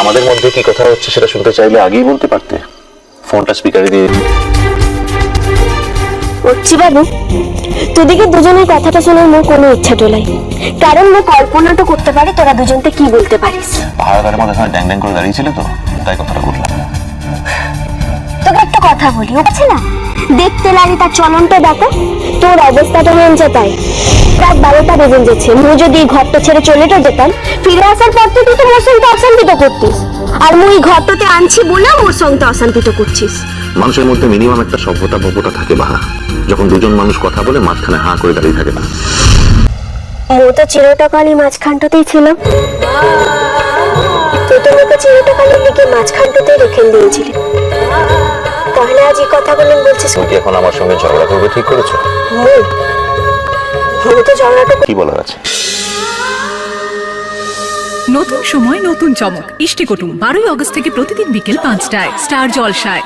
আমাদের মধ্যে কি কথা হচ্ছে সেটা শুনতে চাইলে আগেই বলতে পারতে। ফোনটা স্পিকারে দিয়ে বচ্চি বাবু। তোদিকে দুজনের কথাটা শুনে মোর কোনো ইচ্ছা তোলাই কারণ মো কল্পনা তো করতে পারি তোরা দুজনতে কি বলতে পারিস। ভাড়াদারের মধ্যে এখানে ড্যাং ড্যাং করে দাঁড়িয়েছিলে তো তাই কথাটা বললাম। তোকে একটা কথা বলি ও আছে না দেখতে লাগি তার চলনটা দেখো তোর অবস্থাটা হয়েছে তাই রাত বারোটা বেজে গেছে। মু যদি ঘরটা ছেড়ে চলে তো যেতাম ফিরে আসার পর থেকে তো মোর সঙ্গে অশান্তিত করতিস। আর মুই ঘরটাতে আনছি বলে মোর সঙ্গে অশান্তিত করছিস। মানুষের মধ্যে মিনিমাম একটা সভ্যতা ভব্যতা থাকে বাহা। যখন দুজন মানুষ কথা বলে মাঝখানে হাঁ করে দাঁড়িয়ে থাকে না মো তো চিরটাকালই মাঝখানটাতেই ছিলাম তুই তো মোকে চিরটাকালের দিকে মাঝখানটাতেই রেখে দিয়েছিলি। তাহলে আজ এই কথাগুলো বলছিস তুমি কি এখন আমার সঙ্গে ঝগড়া করবে ঠিক করেছ? মু কি বলার আছে? নতুন সময় নতুন চমক। ইষ্টিকটুম বারোই অগস্ট থেকে প্রতিদিন বিকেল পাঁচটায়। স্টার জলসায়।